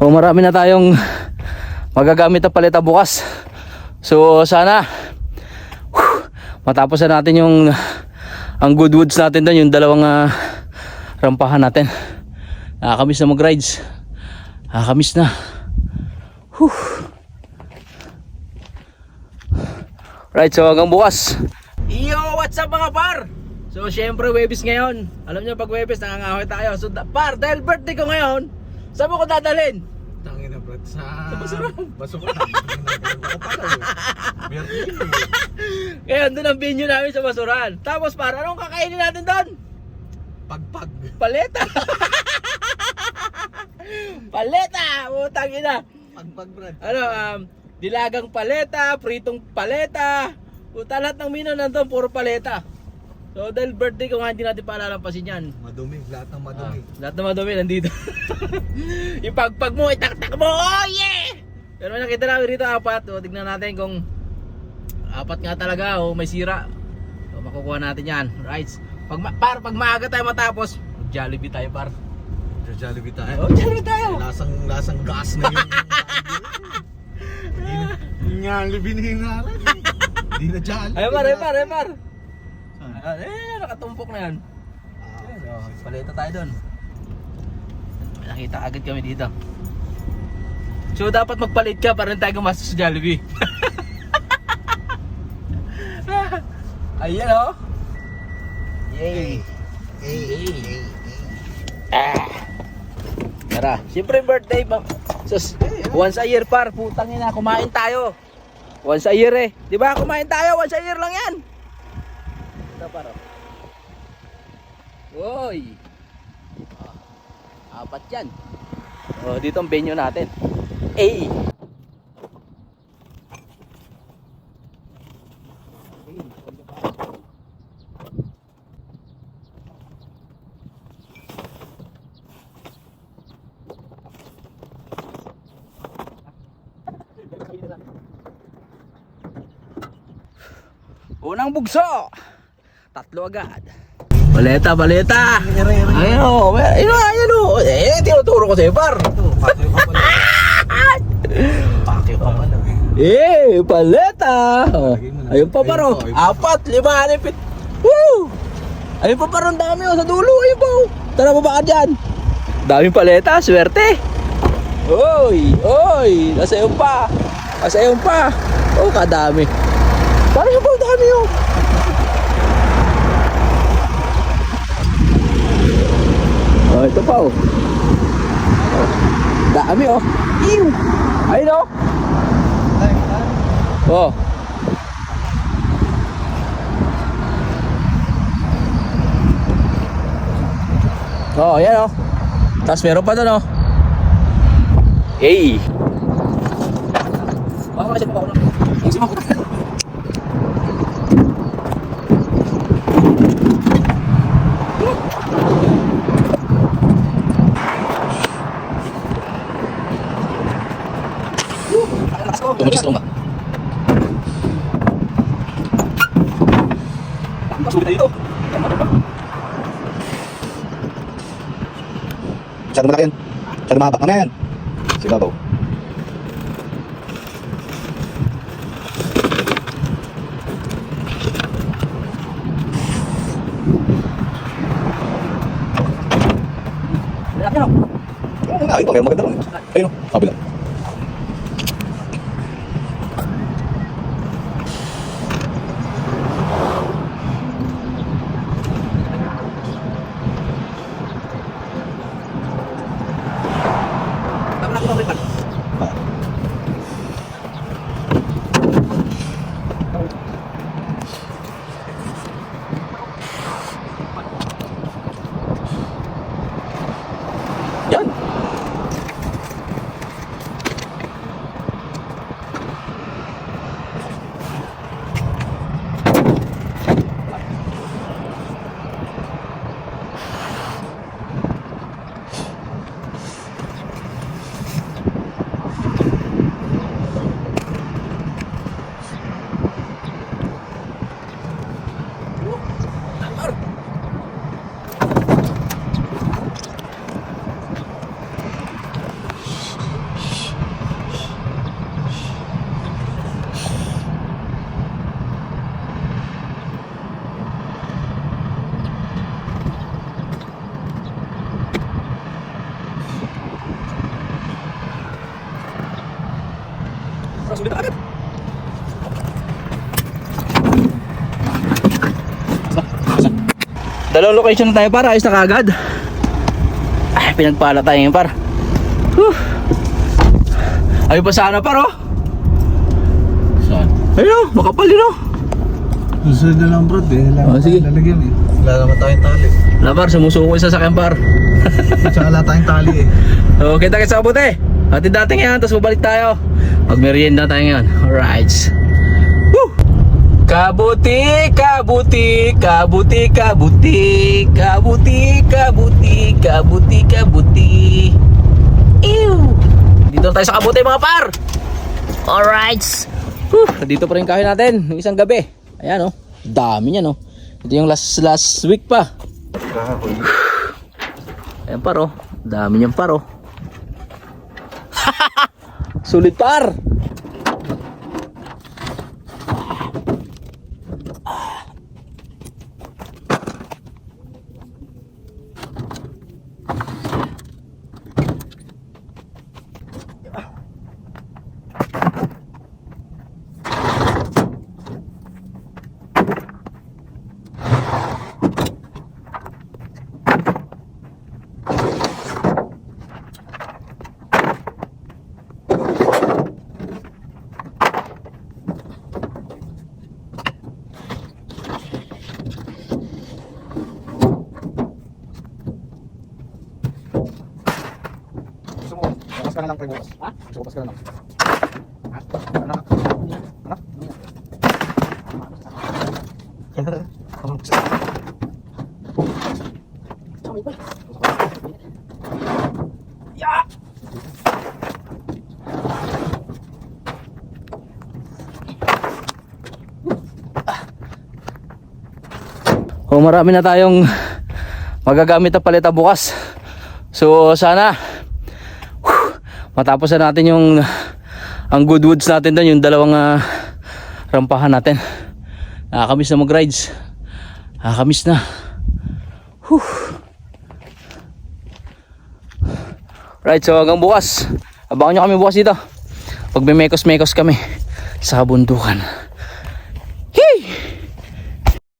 O marami na tayong magagamit na paleta bukas. So sana whew, matapos na natin yung ang good woods natin doon, yung dalawang ah, rampahan natin. Nakakamiss na mag-rides. Nakakamiss na. Whew. Right, so hanggang bukas. Yo, what's up mga par? So syempre Webis ngayon. Alam niyo pag Webis nangangahoy tayo. So par, dahil birthday ko ngayon, saan mo ko dadalhin? Tangin na Brad sa... Sa basuran. Basuran. Ako pala eh. Ngayon doon ang venue namin sa Basuran. Tapos par, anong kakainin natin doon? Pagpag. Paleta! paleta! Utang ina! Pagpag Brad. Ano, um, dilagang paleta, pritong paleta. Puta lahat ng mino nandun, puro paleta. So dahil birthday ko nga, hindi natin palalampasin yan. Madumi. Lahat ng Ah, madumi. lahat na madumi nandito. Ipagpag mo, itaktak mo, oh yeah! Pero may nakita namin rito apat, o tignan natin kung apat nga talaga o may sira. So makukuha natin yan. Right. Pag ma- par pag maaga tayo matapos, Jollibee tayo par. Jollibee tayo. Oh, Jollibee tayo. Lasang, lasang gas na yun. Nga, libinin na rin. Hindi na Jollibee. Ay par, ay par, ay par. Ah, Eh, nakatumpok na yan. Ayun, oh, paleta tayo doon. May Nakita agad kami dito. So dapat magpalit ka para tayo gumastos sa Jollibee. Ayan oh. Yay. Hey, hey, hey. Ah. Tara, siyempre birthday pa. Sus, once a year par, putang ina, kumain tayo. Once a year eh. 'Di ba? Kumain tayo, once a year lang 'yan. Paro. Woy. Ah, apat 'yan. Oh, dito ang venue natin. A. Unang bugso. Tatlo agad. Paleta, paleta. Ayun o. Ayun o, ayun o. Eh, tinuturo ko sa'yo, par. Pakyo ka pala. Eh, paleta. Oh. Ayun pa, paro. Apat, lima, anim, pit. Woo! Ayun pa, paro. Ang dami o. Sa dulo. Ayun pa. oh. Tara, baba ka dyan. Daming paleta. Swerte. Oy, oy. Nasa iyo pa. Nasa iyo pa. Oh, kadami. Parang yung pa, dami oh. Oh, ito pa oh. Oh, Dami oh. Ew. Ayun oh. Oh. Oh, ayan oh. Tapos meron pa doon oh. Hey. Baka kasi pa ako na. Yung ko. Tumulis ka. Masubit tayo dito. Masyado malaki yan. Masyado mahaba. Mamaya yan. Sibabaw. Malaki no? Oo nga, ito. Kaya maganda rin. Ayun. Kabila. Tama na ko pa. Ah. Yan. Sulit agad. Dalawang location na tayo para ayos na kagad. Ay, pinagpala tayo ngayon par. Whew. Ayun pa sana par oh. Saan? Ayun oh, makapal yun oh. Susunod na lang bro, eh. Wala Oh, sige. lalagyan eh. Wala naman tayong tali. Na par, sumusuko yung sasakyan par. Tsaka wala tayong tali eh. So, kita kita sa kabuti. Atin dating yan, tapos babalik tayo. Mag-merienda tayo ngayon. Alright. Woo! Kabuti, kabuti, kabuti, kabuti, kabuti, kabuti, kabuti, kabuti. Ew! Dito tayo sa kabuti mga par. Alright. Whew! Dito pa rin kain natin ng isang gabi. Ayan oh. Dami niya no. Ito yung last last week pa. Kahoy. Ayan par oh. Dami niyang par oh. Sulit par. Gusto mo, bukas ka na lang tayo bukas. Ha? Bukas ka na lang. Ha? Anak? Anak? O marami na tayong magagamit na paleta bukas. So sana matapos na natin yung ang good woods natin doon, yung dalawang ah, rampahan natin. Nakakamiss na mag-rides. Nakakamiss na. Whew. Right, so hanggang bukas. Abangan nyo kami bukas dito. Pag may mekos-mekos kami sa kabundukan.